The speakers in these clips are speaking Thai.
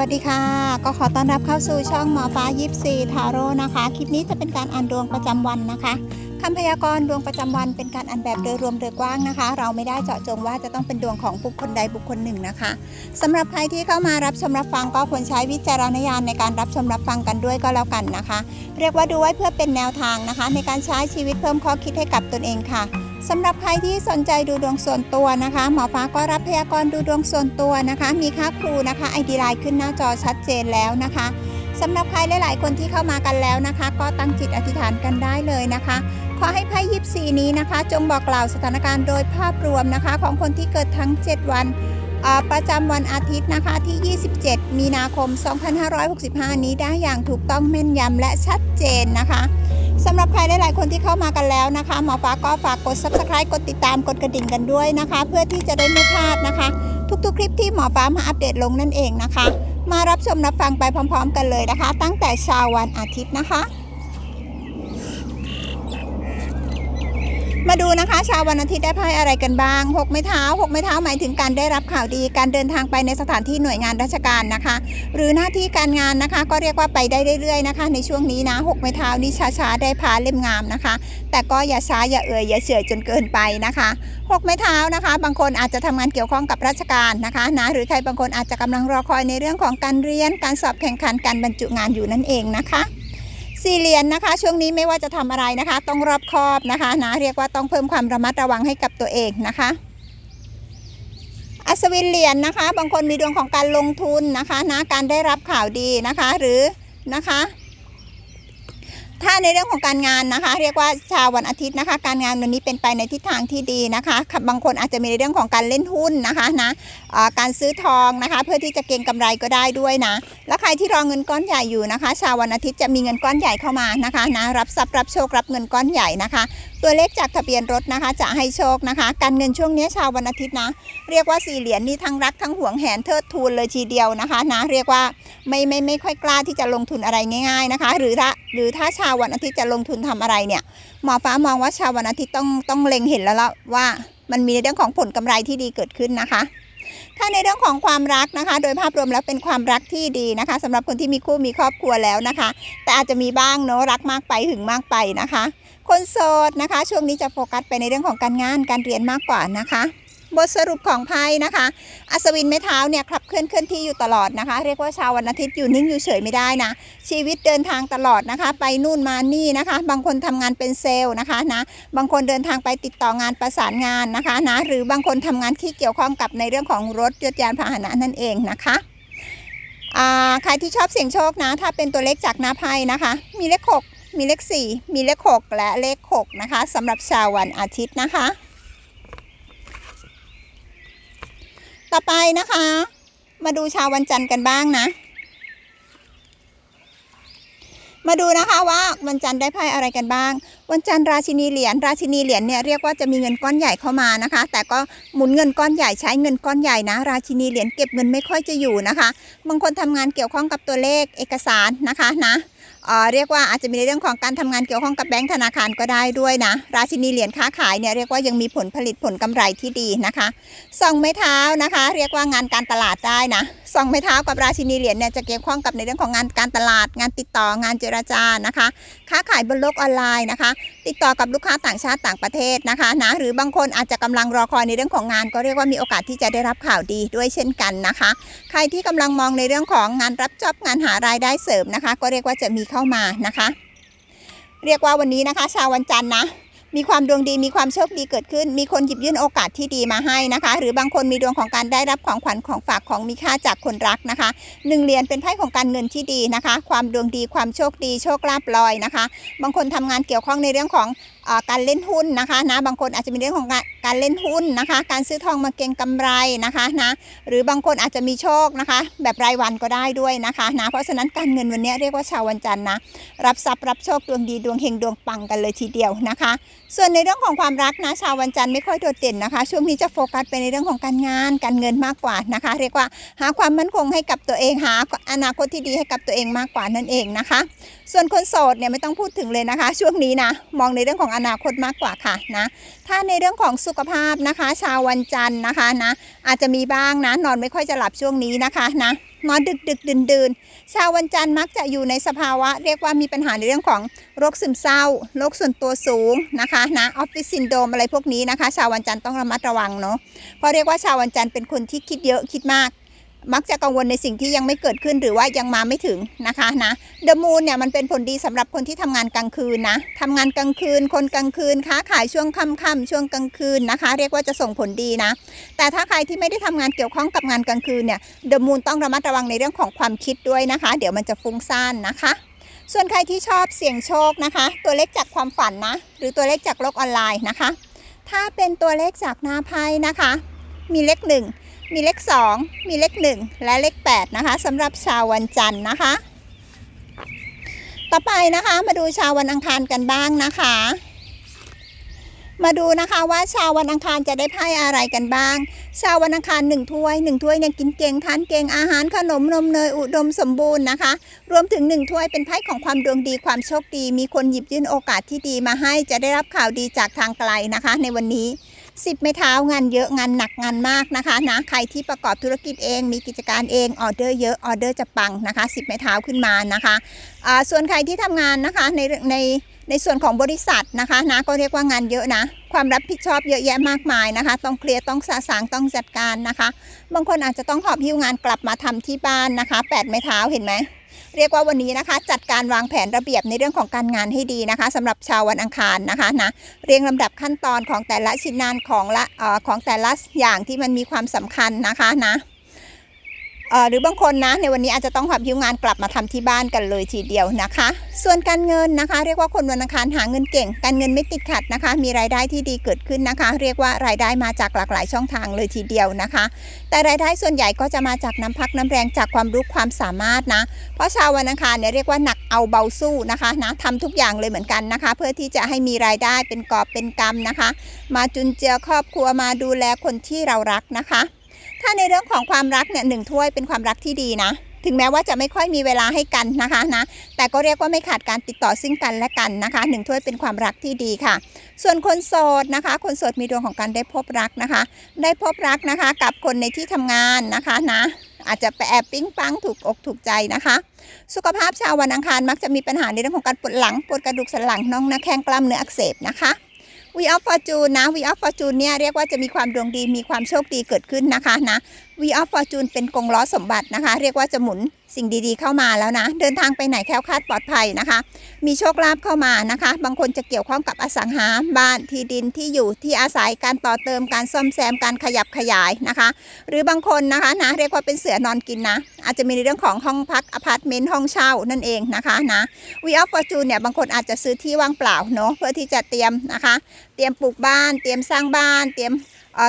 วัสดีค่ะ ก็ขอต้อนรับเข้าสู่ช่องหมอฟ้ายิปซีทาโร่นะคะ คลิปนี้จะเป็นการอ่านดวงประจำวันนะคะคำพยากรณ์ดวงประจำวันเป็นการอ่านแบบโดยรวมโดยกว้างนะคะ เราไม่ได้เจาะจงว่าจะต้องเป็นดวงของบุคคลใดบุคคลหนึ่งนะคะสำหรับใครที่เข้ามารับชมรับฟังก็ควรใช้วิจารณญาณในการรับชมรับฟังกันด้วยก็แล้วกันนะคะ เรียกว่าดูไว้เพื่อเป็นแนวทางนะคะ ในการใช้ชีวิตเพิ่มข้อคิดให้กับตนเองค่ะ สำหรับใครที่สนใจดูดวงส่วนตัวนะคะ หมอฟ้าก็รับพยากรณ์ดูดวงส่วนตัวนะคะ มีค่าครูนะคะไอดีไลน์ขึ้นหน้าจอชัดเจนแล้วนะคะสำหรับใครหลาย ๆ คนที่เข้ามากันแล้วนะคะ ก็ตั้งจิตอธิษฐานกันได้เลยนะคะ ขอให้ไพ่ยิปซีนี้นะคะ จงบอกกล่าวสถานการณ์โดยภาพรวมนะคะ ของคนที่เกิดทั้ง 7 วันประจำวันอาทิตย์นะคะที่ 27 มีนาคม 2565 นี้ได้อย่างถูกต้องแม่นยำและชัดเจนนะคะ สำหรับใครหลายๆคนที่เข้ามากันแล้วนะคะหมอฟ้าก็ฝากกด subscribe กดติดตามกดกระดิ่งกันด้วยนะคะ เพื่อที่จะได้ไม่พลาดนะคะ ทุกๆ คลิปที่หมอฟ้ามาอัปเดตลงนั่นเองนะคะ มารับชมรับฟังไปพร้อม ๆ กันเลยนะคะ ตั้งแต่เช้าวันอาทิตย์นะคะ มาดูนะคะชาววันอาทิตย์ได้ไพ่อะไรกันบ้างหกไม้เท้าหกไม้เท้าหมายถึงการได้รับข่าวดี การเดินทางไปในสถานที่หน่วยงานราชการนะคะ หรือหน้าที่การงานนะคะ ก็เรียกว่าไปได้เรื่อยๆนะคะ ในช่วงนี้นะหกไม้เท้านี่ช้าๆได้พาเล่มงามนะคะ แต่ก็อย่าช้าอย่าเอ่ยอย่าเฉื่อยจนเกินไปนะคะหกไม้เท้านะคะ บางคนอาจจะทำงานเกี่ยวข้องกับราชการนะคะนะหรือใครบางคนอาจจะกำลังรอคอยในเรื่องของการเรียนการสอบแข่งขันการบรรจุงานอยู่นั่นเองนะคะ สี่เหรียนนะคะ ช่วงนี้ไม่ว่าจะทำอะไรนะคะ ต้องรอบคอบนะคะนะเรียกว่าต้องเพิ่มความระมัดระวังให้กับตัวเองนะคะ อัศวินเหรียญนะคะ บางคนมีดวงของการลงทุนนะคะนะการได้รับข่าวดีนะคะ หรือนะคะ ถ้าในเรื่องของการงานนะคะ เรียกว่าชาววันอาทิตย์นะคะ การงานวันนี้เป็นไปในทิศทางที่ดีนะคะ บางคนอาจจะมีในเรื่องของการเล่นหุ้นนะคะนะการซื้อทองนะคะ เพื่อที่จะเก็งกำไรก็ได้ด้วยนะ แล้วใครที่รอเงินก้อนใหญ่อยู่นะคะ ชาววันอาทิตย์จะมีเงินก้อนใหญ่เข้ามานะคะนะรับทรัพย์รับโชครับเงินก้อนใหญ่นะคะ ตัวเลขจากทะเบียนรถนะคะ จะให้โชคนะคะ การเงินช่วงนี้ชาววันอาทิตย์นะ เรียกว่าสี่เหรียญนี่ทั้งรักทั้งหวงแหนเทิดทูนเลยทีเดียวนะคะนะเรียกว่าไม่ไม่ไม่ค่อยกล้าที่จะลงทุนอะไรง่าย ๆนะคะ หรือถ้าหรือถ้าชาววันอาทิตย์จะลงทุนทำอะไรเนี่ยหมอฟ้ามองว่าชาววันอาทิตย์ต้องต้องเล็งเห็นแล้วละว่ามันมีในเรื่องของผลกำไรที่ดีเกิดขึ้นนะคะ ถ้าในเรื่องของความรักนะคะ โดยภาพรวมแล้วเป็นความรักที่ดีนะคะสำหรับคนที่มีคู่มีครอบครัวแล้วนะคะ แต่อาจจะมีบ้างเนอะรักมากไปหึงมากไปนะคะ คนโสดนะคะ ช่วงนี้จะโฟกัสไปในเรื่องของการงานการเรียนมากกว่านะคะ บทสรุปของไพ่นะคะ อัศวินไม้เท้าเนี่ยขับเคลื่อนเคลื่อนที่อยู่ตลอดนะคะ เรียกว่าชาววันอาทิตย์อยู่นิ่งอยู่เฉยไม่ได้นะ ชีวิตเดินทางตลอดนะคะ ไปนู่นมานี่นะคะ บางคนทำงานเป็นเซลล์นะคะนะบางคนเดินทางไปติดต่องานประสานงานนะคะนะหรือบางคนทำงานที่เกี่ยวข้องกับในเรื่องของรถยนต์ยานพาหนะนั่นเองนะคะใครที่ชอบเสี่ยงโชคนะ ถ้าเป็นตัวเลขจากหน้าไพ่นะคะ มีเลขหก มีเลขสี่มีเลขหกและเลขหกนะคะสำหรับชาววันอาทิตย์นะคะ ต่อไปนะคะ มาดูชาววันจันทร์กันบ้างนะ มาดูนะคะว่าวันจันทร์ได้ไพ่อะไรกันบ้าง วันจันทร์ราชินีเหรียญราชินีเหรียญเนี่ยเรียกว่าจะมีเงินก้อนใหญ่เข้ามานะคะ แต่ก็หมุนเงินก้อนใหญ่ใช้เงินก้อนใหญ่นะ ราชินีเหรียญเก็บเงินไม่ค่อยจะอยู่นะคะ บางคนทำงานเกี่ยวข้องกับตัวเลขเอกสารนะคะนะ เรียกว่าอาจจะมีในเรื่องของการทำงานเกี่ยวข้องกับแบงก์ธนาคารก็ได้ด้วยนะ ราชินีเหรียญค้าขายเนี่ยเรียกว่ายังมีผลผลิตผลกำไรที่ดีนะคะส่องไม้เท้านะคะ เรียกว่างานการตลาดได้นะ สองไม้เท้ากับราชินีเหรียญเนี่ยจะเกี่ยวข้องกับในเรื่องของงานการตลาด งานติดต่องานเจรจานะคะ ค้าขายบนโลกออนไลน์นะคะ ติดต่อกับลูกค้าต่างชาติต่างประเทศนะคะนะหรือบางคนอาจจะกำลังรอคอยในเรื่องของงาน ก็เรียกว่ามีโอกาสที่จะได้รับข่าวดีด้วยเช่นกันนะคะ ใครที่กำลังมองในเรื่องของงานรับจ็อบงานหารายได้เสริมนะคะ ก็เรียกว่าจะมีเข้ามานะคะ เรียกว่าวันนี้นะคะ ชาววันจันทร์นะ มีความดวงดีมีความโชคดีเกิดขึ้น มีคนหยิบยื่นโอกาสที่ดีมาให้นะคะ หรือบางคนมีดวงของการได้รับของขวัญของฝากของมีค่าจากคนรักนะคะหนึ่งเหรียญเป็นไพ่ของการเงินที่ดีนะคะ ความดวงดีความโชคดีโชคลาภลอยนะคะ บางคนทำงานเกี่ยวข้องในเรื่องของการเล่นหุ้นนะคะนะบางคนอาจจะมีเรื่องของการการเล่นหุ้นนะคะ การซื้อทองมาเก็งกำไรนะคะนะหรือบางคนอาจจะมีโชคนะคะ แบบรายวันก็ได้ด้วยนะคะนะเพราะฉะนั้นการเงินวันนี้เรียกว่าชาววันจันทร์นะรับทรัพย์รับโชคดวงดีดวงเฮงดวงปังกันเลยทีเดียวนะคะ ส่วนในเรื่องของความรักนะชาววันจันทร์ไม่ค่อยโดดเด่นนะคะ ช่วงนี้จะโฟกัสไปในเรื่องของการงานการเงินมากกว่านะคะ เรียกว่าหาความมั่นคงให้กับตัวเองหาอนาคตที่ดีให้กับตัวเองมากกว่านั่นเองนะคะ ส่วนคนโสดเนี่ยไม่ต้องพูดถึงเลยนะคะ ช่วงนี้นะมองในเรื่องของอนาคตมากกว่าค่ะนะถ้าในเรื่องของสุขภาพนะคะ ชาววันจันทร์นะคะนะอาจจะมีบ้างนะนอนไม่ค่อยจะหลับช่วงนี้นะคะนะนอนดึกดึกดื่นดื่นชาววันจันทร์มักจะอยู่ในสภาวะ เรียกว่ามีปัญหาในเรื่องของโรคซึมเศร้าโรคส่วนตัวสูงนะคะนะออฟฟิศซินโดมอะไรพวกนี้นะคะ ชาววันจันทร์ต้องระมัดระวังเนาะเพราะเรียกว่าชาววันจันทร์เป็นคนที่คิดเยอะคิดมาก มักจะกังวลในสิ่งที่ยังไม่เกิดขึ้นหรือว่ายังมาไม่ถึงนะคะนะเดอะมูนเนี่ยมันเป็นผลดีสำหรับคนที่ทำงานกลางคืนนะทำงานกลางคืน คนกลางคืนค้าขายช่วงค่ำๆช่วงกลางคืนนะคะ เรียกว่าจะส่งผลดีนะ แต่ถ้าใครที่ไม่ได้ทำงานเกี่ยวข้องกับงานกลางคืนเนี่ยเดอะมูนต้องระมัดระวังในเรื่องของความคิดด้วยนะคะ เดี๋ยวมันจะฟุ้งซ่านนะคะส่วนใครที่ชอบเสี่ยงโชคนะคะ ตัวเลขจากความฝันนะ หรือตัวเลขจากโลกออนไลน์นะคะ ถ้าเป็นตัวเลขจากหน้าไพ่นะคะ มีเลขหนึ่ง มีเลข2มีเลข1และเลข8นะคะสำหรับชาววันจันทร์นะคะ ต่อไปนะคะมาดูชาววันอังคารกันบ้างนะคะ มาดูนะคะว่าชาววันอังคารจะได้ไพ่อะไรกันบ้าง ชาววันอังคารหนึ่งถ้วยหนึ่งถ้วยเนี่ยกินเก่งทานเก่งอาหารขนมนมเนยอุดมสมบูรณ์นะคะ รวมถึงหนึ่งถ้วยเป็นไพ่ของความดวงดีความโชคดี มีคนหยิบยื่นโอกาสที่ดีมาให้จะได้รับข่าวดีจากทางไกลนะคะ ในวันนี้ สิบไม้เท้างานเยอะงานหนักงานมากนะคะนะใครที่ประกอบธุรกิจเองมีกิจการเองออเดอร์เยอะออเดอร์จะปังนะคะสิบไม้เท้าขึ้นมานะคะอ่าส่วนใครที่ทำงานนะคะในในในส่วนของบริษัทนะคะนะก็เรียกว่างานเยอะนะ ความรับผิดชอบเยอะแยะมากมายนะคะ ต้องเคลียร์ต้องสะสางต้องจัดการนะคะ บางคนอาจจะต้องหอบหิ้วงานกลับมาทำที่บ้านนะคะแปดไม้เท้าเห็นไหม เรียกว่าวันนี้นะคะ จัดการวางแผนระเบียบในเรื่องของการงานให้ดีนะคะสำหรับชาววันอังคารนะคะนะเรียงลำดับขั้นตอนของแต่ละชิ้นงานของละเอ่อของแต่ละอย่างที่มันมีความสำคัญนะคะนะ หรือบางคนนะในวันนี้อาจจะต้องหอบหิ้วงานกลับมาทำที่บ้านกันเลยทีเดียวนะคะ ส่วนการเงินนะคะ เรียกว่าคนวันอังคารหาเงินเก่ง การเงินไม่ติดขัดนะคะ มีรายได้ที่ดีเกิดขึ้นนะคะ เรียกว่ารายได้มาจากหลากหลายช่องทางเลยทีเดียวนะคะ แต่รายได้ส่วนใหญ่ก็จะมาจากน้ำพักน้ำแรงจากความรู้ความสามารถนะ เพราะชาววันอังคารเนี่ยเรียกว่าหนักเอาเบาสู้นะคะนะทำทุกอย่างเลยเหมือนกันนะคะ เพื่อที่จะให้มีรายได้เป็นกอบเป็นกำนะคะ มาจุนเจือครอบครัวมาดูแลคนที่เรารักนะคะ ถ้าในเรื่องของความรักเนี่ยหนึ่งถ้วยเป็นความรักที่ดีนะ ถึงแม้ว่าจะไม่ค่อยมีเวลาให้กันนะคะนะ แต่ก็เรียกว่าไม่ขาดการติดต่อซึ่งกันและกันนะคะหนึ่งถ้วยเป็นความรักที่ดีค่ะ ส่วนคนโสดนะคะ คนโสดมีดวงของการได้พบรักนะคะ ได้พบรักนะคะ กับคนในที่ทำงานนะคะนะอาจจะไปแอบปิ้งปังถูกอกถูกใจนะคะ สุขภาพชาววันอังคารมักจะมีปัญหาในเรื่องของการปวดหลังปวดกระดูกสันหลังน่องน้าแข้งกล้ามเนื้ออักเสบนะคะ วีออฟฟอร์จูนนะวีออฟฟอร์จูนเนี่ยเรียกว่าจะมีความดวงดีมีความโชคดีเกิดขึ้นนะคะนะ วีออฟฟอร์จูนเป็นกงล้อสมบัตินะคะ เรียกว่าจะหมุนสิ่งดีๆเข้ามาแล้วนะ เดินทางไปไหนแคล้วคลาดปลอดภัยนะคะ มีโชคลาภเข้ามานะคะ บางคนจะเกี่ยวข้องกับอสังหาบ้านที่ดินที่อยู่ที่อาศัยการต่อเติมการซ่อมแซมการขยับขยายนะคะ หรือบางคนนะคะนะเรียกว่าเป็นเสือนอนกินนะ อาจจะมีในเรื่องของห้องพักอพาร์ตเมนต์ห้องเช่านั่นเองนะคะนะวีออฟฟอร์จูนเนี่ยบางคนอาจจะซื้อที่ว่างเปล่าเนาะเพื่อที่จะเตรียมนะคะ เตรียมปลูกบ้าน เตรียมสร้างบ้าน เตรียม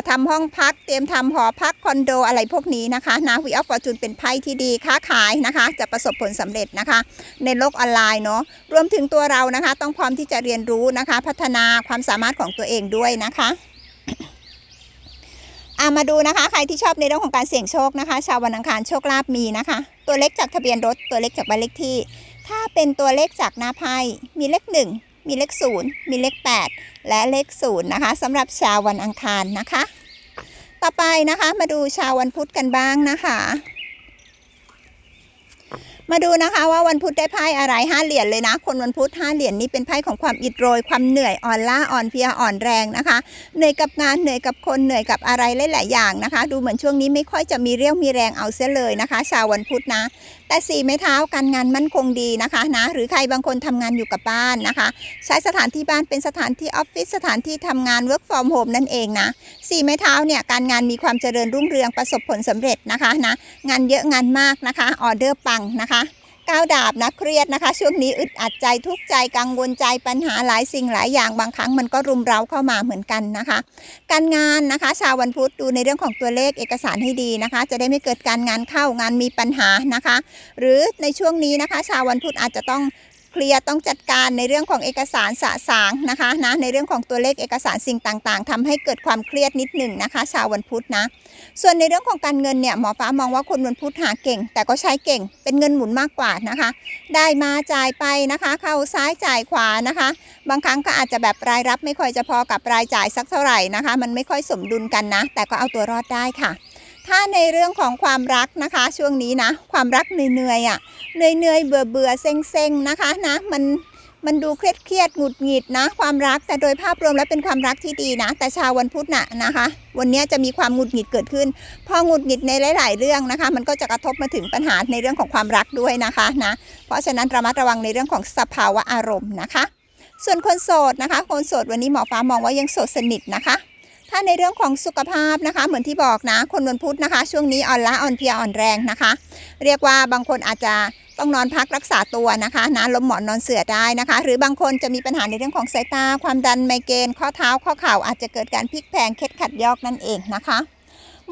ทำห้องพักเตรียมทำหอพักคอนโดอะไรพวกนี้นะคะนะวีออฟฟอร์จูนเป็นไพ่ที่ดีค้าขายนะคะ จะประสบผลสำเร็จนะคะ ในโลกออนไลน์เนาะรวมถึงตัวเรานะคะ ต้องพร้อมที่จะเรียนรู้นะคะ พัฒนาความสามารถของตัวเองด้วยนะคะอามาดูนะคะ ใครที่ชอบในเรื่องของการเสี่ยงโชคนะคะ ชาววันอังคารโชคลาภมีนะคะ ตัวเลขจากทะเบียนรถตัวเลขจากบ้านเลขที่ ถ้าเป็นตัวเลขจากหน้าไพ่มีเลขหนึ่ง มีเลขศูนย์มีเลขแปดและเลขศูนย์นะคะสำหรับชาววันอังคารนะคะ ต่อไปนะคะมาดูชาววันพุธกันบ้างนะคะมาดูนะคะว่าวันพุธได้ไพ่อะไรห้าเหรียญเลยนะ คนวันพุธห้าเหรียญนี้เป็นไพ่ของความอิดโรย ความเหนื่อยอ่อนล้าอ่อนเพลียอ่อนแรงนะคะ เหนื่อยกับงานเหนื่อยกับคนเหนื่อยกับอะไรหลายๆอย่างนะคะ ดูเหมือนช่วงนี้ไม่ค่อยจะมีเรี่ยวมีแรงเอาเสียเลยนะคะ ชาววันพุธนะ แต่สี่ไม้เท้าการงานมั่นคงดีนะคะนะหรือใครบางคนทำงานอยู่กับบ้านนะคะ ใช้สถานที่บ้านเป็นสถานที่ออฟฟิศสถานที่ทำงาน work from home นั่นเองนะสี่ไม้เท้าเนี่ยการงานมีความเจริญรุ่งเรืองประสบผลสำเร็จนะคะนะงานเยอะงานมากนะคะออเดอร์ปังนะคะ ก้าวดาบนะเครียดนะคะ ช่วงนี้อึดอัดใจทุกใจกังวลใจปัญหาหลายสิ่งหลายอย่างบางครั้งมันก็รุมเร้าเข้ามาเหมือนกันนะคะ การงานนะคะ ชาววันพุธดูในเรื่องของตัวเลขเอกสารให้ดีนะคะ จะได้ไม่เกิดการงานเข้างานมีปัญหานะคะ หรือในช่วงนี้นะคะ ชาววันพุธอาจจะต้อง เคลียร์ต้องจัดการในเรื่องของเอกสารสะสางนะคะนะในเรื่องของตัวเลขเอกสารสิ่งต่างๆทำให้เกิดความเครียดนิดหนึ่งนะคะชาววันพุธนะ ส่วนในเรื่องของการเงินเนี่ยหมอฟ้ามองว่าคนวันพุธหาเก่ง แต่ก็ใช้เก่ง เป็นเงินหมุนมากกว่านะคะ ได้มาจ่ายไปนะคะ เข้าซ้ายจ่ายขวานะคะ บางครั้งก็อาจจะแบบรายรับไม่ค่อยจะพอกับรายจ่ายสักเท่าไหร่นะคะ มันไม่ค่อยสมดุลกันนะ แต่ก็เอาตัวรอดได้ค่ะ ถ้าในเรื่องของความรักนะคะ ช่วงนี้นะ ความรักเหนื่อยๆอะเหนื่อยๆเบื่อเบื่อๆเซ็งๆนะคะนะมันมันดูเครียดเครียดหงุดหงิดนะ ความรักแต่โดยภาพรวมแล้วเป็นความรักที่ดีนะ แต่ชาววันพุธน่ะนะคะ วันนี้จะมีความหงุดหงิดเกิดขึ้น พอหงุดหงิดในหลาย ๆ เรื่องนะคะ มันก็จะกระทบมาถึงปัญหาในเรื่องของความรักด้วยนะคะนะเพราะฉะนั้นระมัดระวังในเรื่องของสภาวะอารมณ์นะคะ ส่วนคนโสดนะคะ คนโสดวันนี้หมอฟ้ามองว่ายังโสดสนิทนะคะ ถ้าในเรื่องของสุขภาพนะคะ เหมือนที่บอกนะ คนวันพุธนะคะ ช่วงนี้อ่อนล้าอ่อนเพลียอ่อนแรงนะคะ เรียกว่าบางคนอาจจะต้องนอนพักรักษาตัวนะคะนะล้มหมอนนอนเสือได้นะคะ หรือบางคนจะมีปัญหาในเรื่องของสายตา ความดันไมเกรนข้อเท้าข้อเข่าอาจจะเกิดการพลิกแพงเคล็ดขัดยอกนั่นเองนะคะ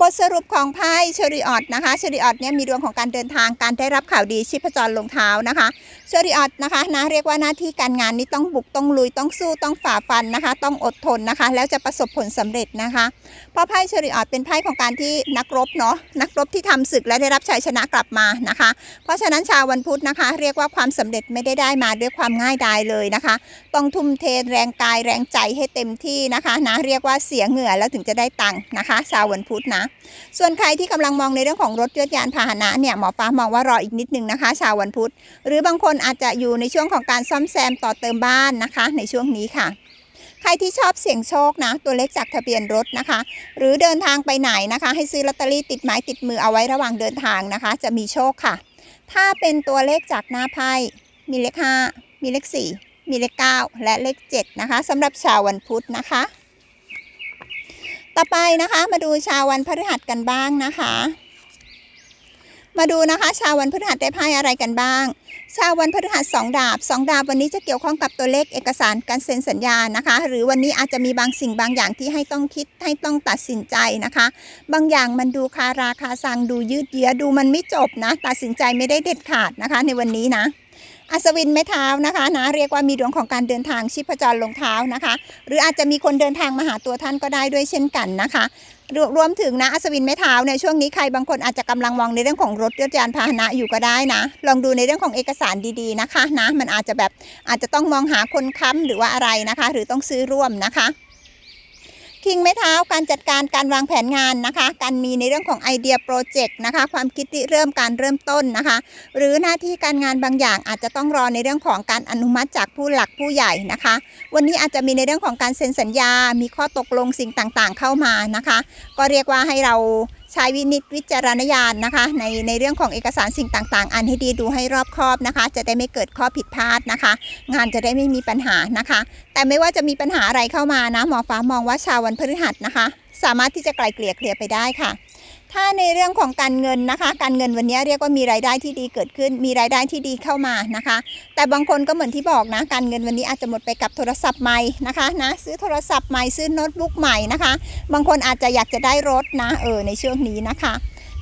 บทสรุปของไพ่เชอริออตนะคะเชอริออตเนี่ยมีดวงของการเดินทางการได้รับข่าวดีชีพจรลงเท้านะคะเชอริออตนะคะนะเรียกว่าหน้าที่การงานนี้ต้องบุกต้องลุยต้องสู้ต้องฝ่าฟันนะคะ ต้องอดทนนะคะ แล้วจะประสบผลสำเร็จนะคะเพราะไพ่เชอริออตเป็นไพ่ของการที่นักรบเนาะนักรบที่ทำศึกและได้รับชัยชนะกลับมานะคะ เพราะฉะนั้นชาววันพุธนะคะ เรียกว่าความสำเร็จไม่ได้ได้มาด้วยความง่ายดายเลยนะคะ ต้องทุ่มเทแรงกายแรงใจให้เต็มที่นะคะนะเรียกว่าเสียเหงื่อแล้วถึงจะได้ตังค์นะคะ ชาววันพุธนะส่วนใครที่กำลังมองในเรื่องของรถยนต์ยานพาหนะเนี่ยหมอฟ้ามองว่ารออีกนิดนึงนะคะ ชาววันพุธ หรือบางคนอาจจะอยู่ในช่วงของการซ่อมแซมต่อเติมบ้านนะคะ ในช่วงนี้ค่ะใครที่ชอบเสี่ยงโชคนะ ตัวเลขจากทะเบียนรถนะคะ หรือเดินทางไปไหนนะคะ ให้ซื้อลอตเตอรี่ติดไม้ติดมือเอาไว้ระหว่างเดินทางนะคะ จะมีโชคค่ะ ถ้าเป็นตัวเลขจากหน้าไพ่มีเลข 5 มีเลข 4 มีเลข 9 และเลข 7 นะคะสำหรับชาววันพุธนะคะ ต่อไปนะคะมาดูชาววันพฤหัสกันบ้างนะคะ มาดูนะคะ ชาววันพฤหัสได้ไพ่อะไรกันบ้าง ชาววันพฤหัสสองดาบสองดาบวันนี้จะเกี่ยวข้องกับตัวเลขเอกสารการเซ็นสัญญานะคะ หรือวันนี้อาจจะมีบางสิ่งบางอย่างที่ให้ต้องคิดให้ต้องตัดสินใจนะคะ บางอย่างมันดูคาราคาซังดูยืดเยื้อดูมันไม่จบนะ ตัดสินใจไม่ได้เด็ดขาดนะคะ ในวันนี้นะ อัศวินไม้เท้านะคะนะเรียกว่ามีดวงของการเดินทางชีพจรลงเท้านะคะ หรืออาจจะมีคนเดินทางมาหาตัวท่านก็ได้ด้วยเช่นกันนะคะรวรวมถึงนะอัศวินไม้เท้าเนี่ยช่วงนี้ใครบางคนอาจจะกำลังมองในเรื่องของรถยนต์ยานพาหนะอยู่ก็ได้นะ ลองดูในเรื่องของเอกสารดีๆนะคะนะมันอาจจะแบบอาจจะต้องมองหาคนค้ำหรือว่าอะไรนะคะ หรือต้องซื้อร่วมนะคะ คิงไม้เท้าการจัดการการวางแผนงานนะคะ การมีในเรื่องของไอเดียโปรเจกต์นะคะ ความคิดที่เริ่มการเริ่มต้นนะคะ หรือหน้าที่การงานบางอย่างอาจจะต้องรอในเรื่องของการอนุมัติจากผู้หลักผู้ใหญ่นะคะ วันนี้อาจจะมีในเรื่องของการเซ็นสัญญา มีข้อตกลงสิ่งต่างๆ เข้ามานะคะ ก็เรียกว่าให้เรา ใช้วินิจวิจารณญาณนะคะ ในในเรื่องของเอกสารสิ่งต่างๆ อันให้ดีดูให้รอบคอบนะคะ จะได้ไม่เกิดข้อผิดพลาดนะคะ งานจะได้ไม่มีปัญหานะคะ แต่ไม่ว่าจะมีปัญหาอะไรเข้ามานะหมอฟ้ามองว่าชาววันพฤหัสนะคะ สามารถที่จะไกลเกลี่ยเคลียร์ไปได้ค่ะ ถ้าในเรื่องของการเงินนะคะ การเงินวันนี้เรียกว่ามีรายได้ที่ดีเกิดขึ้น มีรายได้ที่ดีเข้ามานะคะ แต่บางคนก็เหมือนที่บอกนะ การเงินวันนี้อาจจะหมดไปกับโทรศัพท์ใหม่นะคะนะซื้อโทรศัพท์ใหม่ซื้อโน้ตบุ๊กใหม่นะคะ บางคนอาจจะอยากจะได้รถนะเออในช่วงนี้นะคะ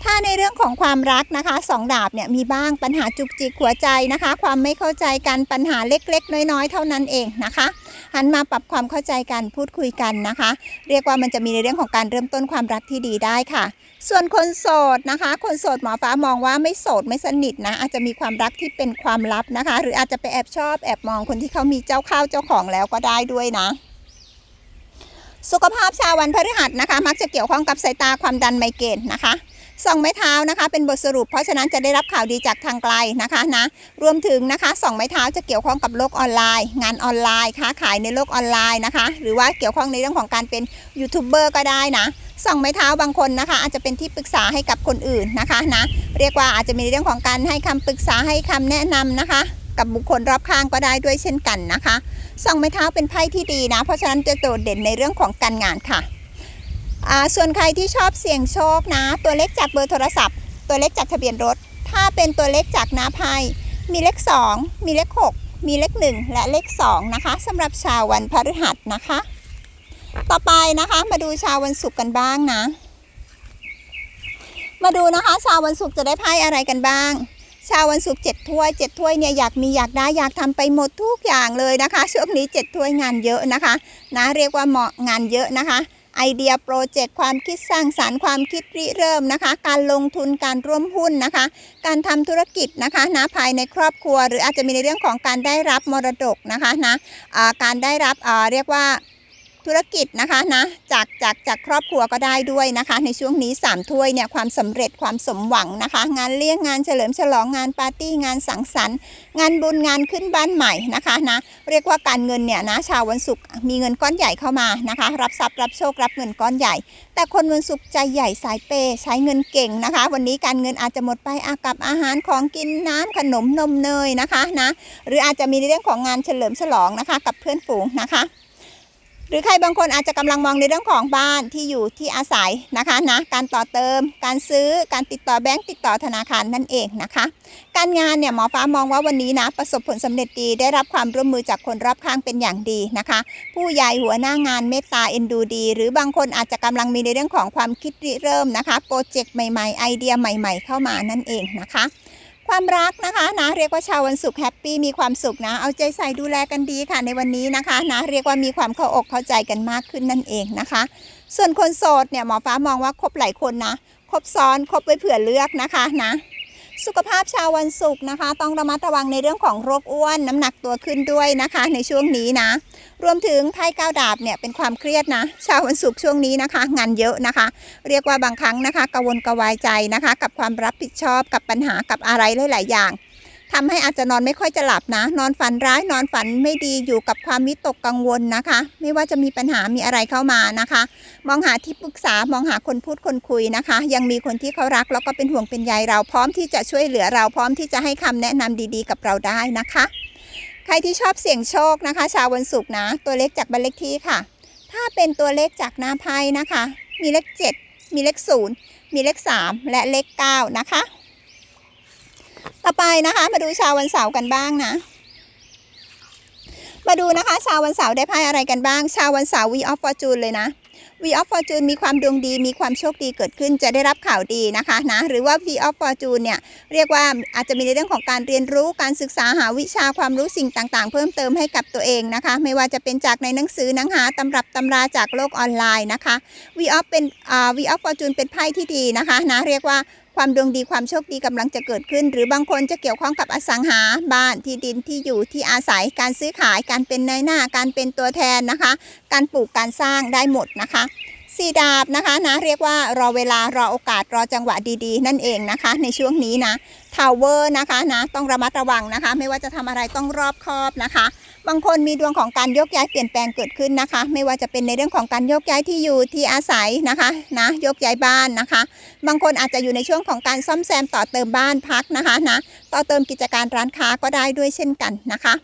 ถ้าในเรื่องของความรักนะคะสองดาบเนี่ยมีบ้างปัญหาจุกจิกหัวใจนะคะ ความไม่เข้าใจกันปัญหาเล็กๆ น้อยๆ เท่านั้นเองนะคะหันมาปรับความเข้าใจกันพูดคุยกันนะคะ เรียกว่ามันจะมีในเรื่องของการเริ่มต้นความรักที่ดีได้ค่ะ ส่วนคนโสดนะคะ คนโสดหมอฟ้ามองว่าไม่โสดไม่สนิทนะอาจจะมีความรักที่เป็นความลับนะคะ หรืออาจจะไปแอบชอบแอบมองคนที่เขามีเจ้าข้าวเจ้าของแล้วก็ได้ด้วยนะสุขภาพชาววันพฤหัสนะคะ มักจะเกี่ยวข้องกับสายตาความดันไมเกรนนะคะ ส่องไม้เท้านะคะ เป็นบทสรุป เพราะฉะนั้นจะได้รับข่าวดีจากทางไกลนะคะนะรวมถึงนะคะส่องไม้เท้าจะเกี่ยวข้องกับโลกออนไลน์ งานออนไลน์ค้าขายในโลกออนไลน์นะคะ หรือว่าเกี่ยวข้องในเรื่องของการเป็นยูทูบเบอร์ก็ได้นะส่องไม้เท้าบางคนนะคะ อาจจะเป็นที่ปรึกษาให้กับคนอื่นนะคะนะเรียกว่าอาจจะมีเรื่องของการให้คำปรึกษาให้คำแนะนำนะคะ กับบุคคลรอบข้างก็ได้ด้วยเช่นกันนะคะส่องไม้เท้าเป็นไพ่ที่ดีนะ เพราะฉะนั้นจะโดดเด่นในเรื่องของการงานค่ะ ส่วนใครที่ชอบเสี่ยงโชคนะ ตัวเลขจากเบอร์โทรศัพท์ ตัวเลขจากทะเบียนรถ ถ้าเป็นตัวเลขจากหน้าไพ่มีเลข 2 มีเลข 6 มีเลข 1 และเลข 2 นะคะสำหรับชาววันพฤหัสนะคะ ต่อไปนะคะมาดูชาววันศุกร์กันบ้างนะ มาดูนะคะ ชาววันศุกร์จะได้ไพ่อะไรกันบ้างชาววันศุกร์เจ็ดถ้วยเจ็ดถ้วยเนี่ยอยากมีอยากได้อยากทำไปหมดทุกอย่างเลยนะคะช่วงนี้เจ็ดถ้วยงานเยอะนะคะนะเรียกว่าเหมาะงานเยอะนะคะ ไอเดียโปรเจกต์ความคิดสร้างสารรค์ความคิดริเริ่มนะคะ การลงทุนการร่วมหุ้นนะคะ การทำธุรกิจนะคะนะภายในครอบครัว หรืออาจจะมีในเรื่องของการได้รับมรดกนะคะนะะการได้รับเรียกว่า ธุรกิจนะคะนะจากจากจากครอบครัวก็ได้ด้วยนะคะ ในช่วงนี้สามถ้วยเนี่ยความสำเร็จความสมหวังนะคะ งานเลี้ยงงานเฉลิมฉลองงานปาร์ตี้งานสังสรรค์งานบุญงานขึ้นบ้านใหม่นะคะนะเรียกว่าการเงินเนี่ยนะชาววันศุกร์มีเงินก้อนใหญ่เข้ามานะคะ รับทรัพย์รับโชครับเงินก้อนใหญ่ แต่คนวันศุกร์ใจใหญ่สายเปย์ใช้เงินเก่งนะคะ วันนี้การเงินอาจจะหมดไปอากับอาหารของกินน้ำขนมนมเนยนะคะนะหรืออาจจะมีในเรื่องของงานเฉลิมฉลองนะคะ กับเพื่อนฝูงนะคะ หรือใครบางคนอาจจะกำลังมองในเรื่องของบ้านที่อยู่ที่อาศัยนะคะนะการต่อเติม การซื้อการติดต่อแบงก์ติดต่อธนาคารนั่นเองนะคะ การงานเนี่ยหมอฟ้ามองว่าวันนี้นะประสบผลสำเร็จดีได้รับความร่วมมือจากคนรอบข้างเป็นอย่างดีนะคะ ผู้ใหญ่หัวหน้างานเมตตาเอ็นดูดี หรือบางคนอาจจะกำลังมีในเรื่องของความคิดริเริ่มนะคะโปรเจกต์ใหม่ๆ ไอเดียใหม่ ๆ เข้ามานั่นเองนะคะ ความรักนะคะนะเรียกว่าชาววันศุกร์แฮปปี้มีความสุขนะ เอาใจใส่ดูแลกันดีค่ะในวันนี้นะคะนะเรียกว่ามีความเข้าอกเข้าใจกันมากขึ้นนั่นเองนะคะ ส่วนคนโสดเนี่ยหมอฟ้ามองว่าคบหลายคนนะคบซ้อนคบไว้เผื่อเลือกนะคะนะ สุขภาพชาววันศุกร์นะคะ ต้องระมัดระวังในเรื่องของโรคอ้วน น้ำหนักตัวขึ้นด้วยนะคะ ในช่วงนี้นะ รวมถึงไพ่ก้าวดาบเนี่ยเป็นความเครียดนะ ชาววันศุกร์ช่วงนี้นะคะ งานเยอะนะคะ เรียกว่าบางครั้งนะคะกังวลกระวายใจนะคะ กับความรับผิดชอบกับปัญหากับอะไรหลาย ๆ อย่าง ทำให้อาจจะนอนไม่ค่อยจะหลับนะ นอนฝันร้ายนอนฝันไม่ดีอยู่กับความวิตกกังวลนะคะ ไม่ว่าจะมีปัญหามีอะไรเข้ามานะคะ มองหาที่ปรึกษามองหาคนพูดคนคุยนะคะ ยังมีคนที่เขารักแล้วก็เป็นห่วงเป็นใยเราพร้อมที่จะช่วยเหลือเราพร้อมที่จะให้คำแนะนำดีๆ กับเราได้นะคะ ใครที่ชอบเสี่ยงโชคนะคะ ชาววันศุกร์นะ ตัวเลขจากบันเลขที่ค่ะ ถ้าเป็นตัวเลขจากหน้าไพ่นะคะ มีเลข 7 มีเลข 0 มีเลข 3 และเลข 9 นะคะ ต่อไปนะคะ มาดูชาววันเสาร์กันบ้างนะ มาดูนะคะ ชาววันเสาร์ได้ไพ่อะไรกันบ้าง ชาววันเสาร์ V of Fortune เลยนะ V of Fortune มีความดวงดีมีความโชคดีเกิดขึ้นจะได้รับข่าวดีนะคะนะหรือว่า V of Fortune เนี่ยเรียกว่าอาจจะมีในเรื่องของการเรียนรู้การศึกษาหาวิชาความรู้สิ่งต่างๆ เพิ่มเติมให้กับตัวเองนะคะ ไม่ว่าจะเป็นจากในหนังสือหนังหาตำรับตำราจากโลกออนไลน์นะคะ V of เป็นอ่า V of Fortune เป็นไพ่ที่ดีนะคะนะเรียกว่า ความดวงดีความโชคดีกำลังจะเกิดขึ้น หรือบางคนจะเกี่ยวข้องกับอสังหาบ้านที่ดินที่อยู่ที่อาศัยการซื้อขายการเป็นนายหน้าการเป็นตัวแทนนะคะ การปลูกการสร้างได้หมดนะคะสีดาบนะคะนะเรียกว่ารอเวลารอโอกาสรอจังหวะดีๆ นั่นเองนะคะ ในช่วงนี้นะ ทาวเวอร์นะคะนะต้องระมัดระวังนะคะ ไม่ว่าจะทำอะไรต้องรอบคอบนะคะ บางคนมีดวงของการโยกย้ายเปลี่ยนแปลงเกิดขึ้นนะคะ ไม่ว่าจะเป็นในเรื่องของการโยกย้ายที่อยู่ที่อาศัยนะคะนะโยกย้ายบ้านนะคะ บางคนอาจจะอยู่ในช่วงของการซ่อมแซมต่อเติมบ้านพักนะคะนะต่อเติมกิจการร้านค้าก็ได้ด้วยเช่นกันนะคะ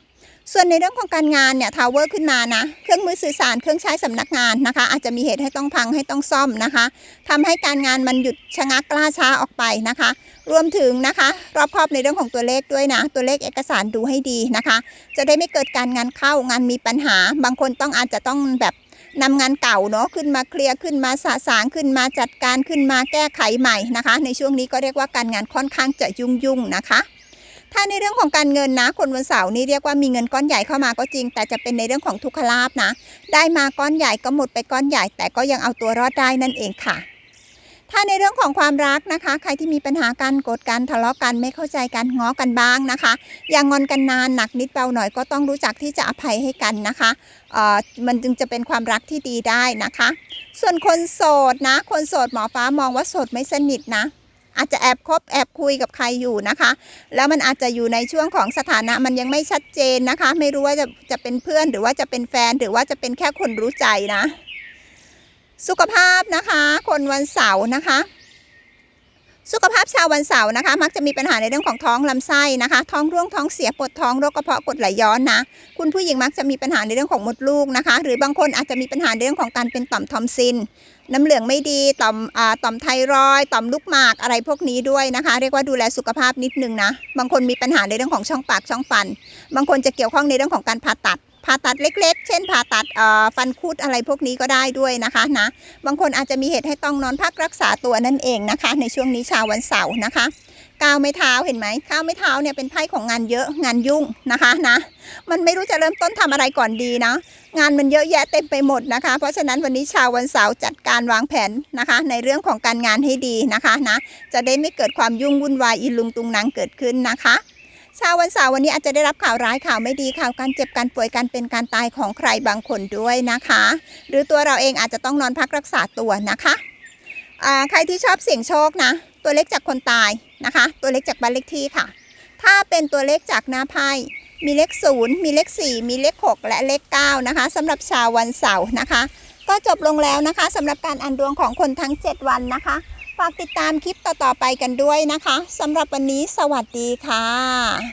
ส่วนในเรื่องของการงานเนี่ยทาวเวอร์ขึ้นมานะเครื่องมือสื่อสารเครื่องใช้สำนักงานนะคะ อาจจะมีเหตุให้ต้องพังให้ต้องซ่อมนะคะทำให้การงานมันหยุดชะงักล่าช้าออกไปนะคะ รวมถึงนะคะ รอบครอบในเรื่องของตัวเลขด้วยนะ ตัวเลขเอกสารดูให้ดีนะคะ จะได้ไม่เกิดการงานเข้างานมีปัญหา บางคนต้องอาจจะต้องแบบนำงานเก่าเนาะขึ้นมาเคลียร์ขึ้นมาสะสางขึ้นมาจัดการขึ้นมาแก้ไขใหม่นะคะ ในช่วงนี้ก็เรียกว่าการงานค่อนข้างจะยุ่งยุ่งๆนะคะ ถ้าในเรื่องของการเงินนะ คนวันเสาร์นี่เรียกว่ามีเงินก้อนใหญ่เข้ามาก็จริง แต่จะเป็นในเรื่องของทุกขลาภนะ ได้มาก้อนใหญ่ก็หมดไปก้อนใหญ่ แต่ก็ยังเอาตัวรอดได้นั่นเองค่ะ ถ้าในเรื่องของความรักนะคะ ใครที่มีปัญหากันโกรธกันทะเลาะกันไม่เข้าใจกันง้อกันบ้างนะคะ อย่างงอนกันนานหนักนิดเบาหน่อยก็ต้องรู้จักที่จะอภัยให้กันนะคะเอ่อมันจึงจะเป็นความรักที่ดีได้นะคะ ส่วนคนโสดนะ คนโสดหมอฟ้ามองว่าโสดไม่สนิทนะ อาจจะแอบคบแอบคุยกับใครอยู่นะคะ แล้วมันอาจจะอยู่ในช่วงของสถานะมันยังไม่ชัดเจนนะคะ ไม่รู้ว่าจะจะเป็นเพื่อนหรือว่าจะเป็นแฟนหรือว่าจะเป็นแค่คนรู้ใจนะ สุขภาพนะคะ คนวันเสาร์นะคะ สุขภาพชาววันเสาร์นะคะ มักจะมีปัญหาในเรื่องของท้องลำไส้นะคะ ท้องร่วงท้องเสียปวดท้องโรคกระเพาะกดไหลย้อนนะ คุณผู้หญิงมักจะมีปัญหาในเรื่องของมดลูกนะคะ หรือบางคนอาจจะมีปัญหาในเรื่องของการเป็นต่อมทอมซิน น้ำเหลืองไม่ดีต่อมอ่าต่อมไทรอยต่อมลูกหมากอะไรพวกนี้ด้วยนะคะ เรียกว่าดูแลสุขภาพนิดนึงนะ บางคนมีปัญหาในเรื่องของช่องปากช่องฟัน บางคนจะเกี่ยวข้องในเรื่องของการผ่าตัด ผ่าตัดเล็ก ๆ เช่น ผ่าตัดฟันคุดอะไรพวกนี้ก็ได้ด้วยนะคะนะ บางคนอาจจะมีเหตุให้ต้องนอนพักรักษาตัวนั่นเองนะคะ ในช่วงนี้ชาววันเสาร์นะคะก้าวไม่เท้าเห็นไหมก้าวไม่เท้าเนี่ยเป็นไพ่ของงานเยอะงานยุ่งนะคะนะ มันไม่รู้จะเริ่มต้นทำอะไรก่อนดีนะ งานมันเยอะแยะเต็มไปหมดนะคะ เพราะฉะนั้นวันนี้ชาววันเสาร์จัดการวางแผนนะคะ ในเรื่องของการงานให้ดีนะคะนะ จะได้ไม่เกิดความยุ่งวุ่นวายอีลุงตุงนังเกิดขึ้นนะคะ ชาววันเสาร์วันนี้อาจจะได้รับข่าวร้ายข่าวไม่ดีข่าวการเจ็บการป่วยการเป็นการตายของใครบางคนด้วยนะคะ หรือตัวเราเองอาจจะต้องนอนพักรักษาตัวนะคะใครที่ชอบเสี่ยงโชคนะ ตัวเลขจากคนตายนะคะ ตัวเลขจากบ้านเลขที่ค่ะ ถ้าเป็นตัวเลขจากหน้าไพ่มีเลข 0 มีเลข 4 มีเลข 6 และเลข 9 นะคะสำหรับชาววันเสาร์นะคะ ก็จบลงแล้วนะคะสำหรับการอ่านดวงของคนทั้ง 7 วันนะคะ ฝากติดตามคลิปต่อๆไปกันด้วยนะคะสำหรับวันนี้สวัสดีค่ะ